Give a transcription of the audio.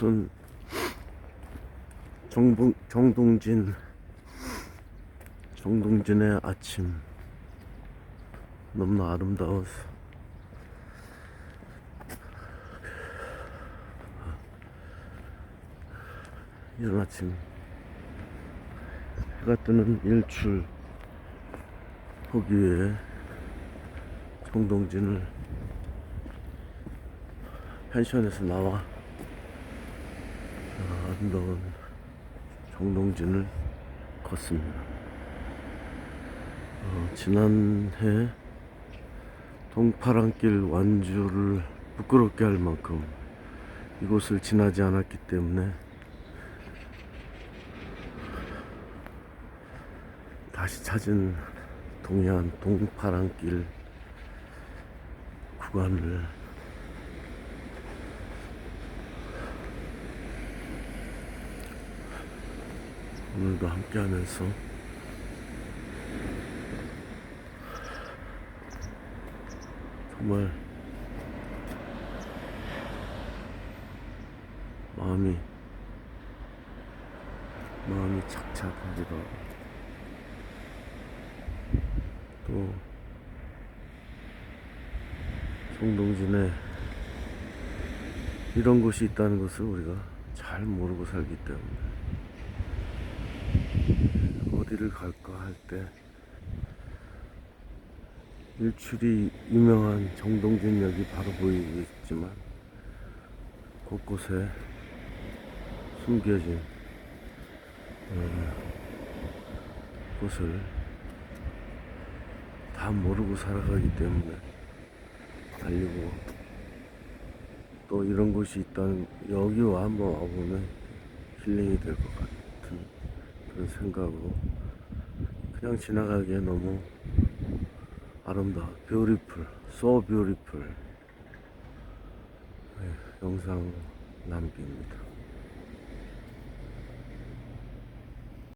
이곳은 정봉, 정동진 정동진의 아침 너무나 아름다워서. 이른 아침 해가 뜨는 일출 보기 위해 정동진을 펜션에서 나와 아, 아름다운 정동진을 걷습니다. 어, 지난해 동파랑길 완주를 부끄럽게 할 만큼 이곳을 지나지 않았기 때문에 다시 찾은 동해안 동파랑길 구간을 오늘도 함께 하면서. 정말 마음이 마음이 착착하기도 또 송동진에 이런 곳이 있다는 것을 우리가 잘 모르고 살기 때문에 어디를 갈까 할 때 일출이 유명한 정동진역이 바로 보이겠지만 곳곳에 숨겨진 어, 곳을 다 모르고 살아가기 때문에 알리고 또 이런 곳이 있다는 여기 와 한번 와보면 힐링이 될 것 같은 그런 생각으로 그냥 지나가기에 너무 아름다워. Beautiful so beautiful. 네, 영상 남깁니다